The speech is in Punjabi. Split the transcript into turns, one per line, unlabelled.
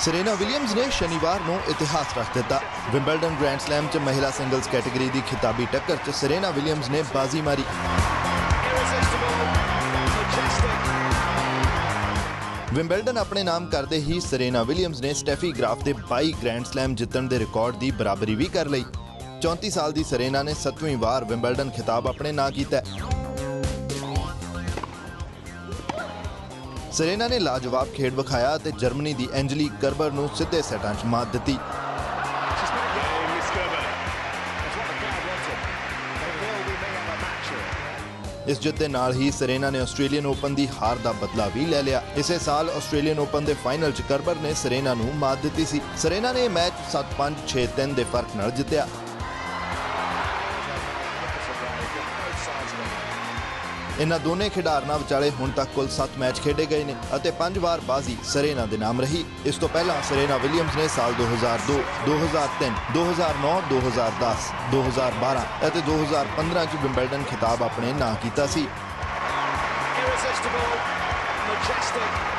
ਸਰੇਨਾ ਵਿਲੀਅਮਸ ਨੇ ਸ਼ਨੀਵਾਰ ਨੂੰ ਇਤਿਹਾਸ ਰਚ ਦਿੱਤਾ। ਵਿੰਬਲਡਨ ਗ੍ਰੈਂਡ ਸਲੈਮ 'ਚ ਮਹਿਲਾ ਸਿੰਗਲਜ਼ ਕੈਟਾਗਰੀ ਦੀ ਖਿਤਾਬੀ ਟੱਕਰ 'ਚ ਸਰੇਨਾ ਵਿਲੀਅਮਸ ਨੇ ਬਾਜ਼ੀ ਮਾਰੀ। ਵਿੰਬਲਡਨ ਆਪਣੇ ਨਾਮ ਕਰਦੇ ਹੀ ਸਰੇਨਾ ਵਿਲੀਅਮਸ ਨੇ ਸਟੈਫੀ ਗ੍ਰਾਫ ਦੇ 22 ਗ੍ਰੈਂਡ ਸਲੈਮ ਜਿੱਤਣ ਦੇ ਰਿਕਾਰਡ ਦੀ ਬਰਾਬਰੀ ਵੀ ਕਰ ਲਈ। 34 ਸਾਲ ਦੀ ਸਰੇਨਾ ਨੇ 7ਵੀਂ ਵਾਰ ਵਿੰਬਲਡਨ ਖਿਤਾਬ ਆਪਣੇ ਨਾਂ ਕੀਤਾ। ਹੈ। ਸਰੇਨਾ ਨੇ ਲਾਜਵਾਬ ਖੇਡ ਵਿਖਾਇਆ ਅਤੇ ਜਰਮਨੀ ਦੀ ਐਂਜਲੀ ਕਰਬਰ ਨੂੰ ਸਿੱਧੇ ਸੈਟਾਂ 'ਚ ਮਾਤ ਦਿੱਤੀ। ਇਸ ਜਿੱਤ ਦੇ ਨਾਲ ਹੀ ਸਰੇਨਾ ਨੇ ਆਸਟ੍ਰੇਲੀਅਨ ਓਪਨ ਦੀ ਹਾਰ ਦਾ ਬਦਲਾ ਵੀ ਲੈ ਲਿਆ। ਇਸੇ ਸਾਲ ਆਸਟ੍ਰੇਲੀਅਨ ਓਪਨ ਦੇ ਫਾਈਨਲ 'ਚ ਕਰਬਰ ਨੇ ਸਰੇਨਾ ਨੂੰ ਮਾਤ ਦਿੱਤੀ ਸੀ। ਸਰੇਨਾ ਨੇ ਇਹ ਮੈਚ 7-5 6-3 ਦੇ ਫ਼ਰਕ ਨਾਲ ਜਿੱਤਿਆ। ਇਨ੍ਹਾਂ ਦੋਨੇ ਖਿਡਾਰਨਾਂ ਵਿਚਾਲੇ ਹੁਣ ਤੱਕ ਕੁੱਲ 7 ਮੈਚ ਖੇਡੇ ਗਏ ਨੇ ਅਤੇ 5 ਵਾਰ ਬਾਜ਼ੀ ਸਰੇਨਾ ਦੇ ਨਾਮ ਰਹੀ। ਇਸ ਤੋਂ ਪਹਿਲਾਂ ਸਰੇਨਾ ਵਿਲੀਅਮਸ ਨੇ ਸਾਲ 2002, 2003, 2009, 2010, 2012 ਅਤੇ 2015 ਚ ਵਿੰਬਲਡਨ ਖਿਤਾਬ ਆਪਣੇ ਨਾਂ ਕੀਤਾ ਸੀ।
Irresistible, majestic,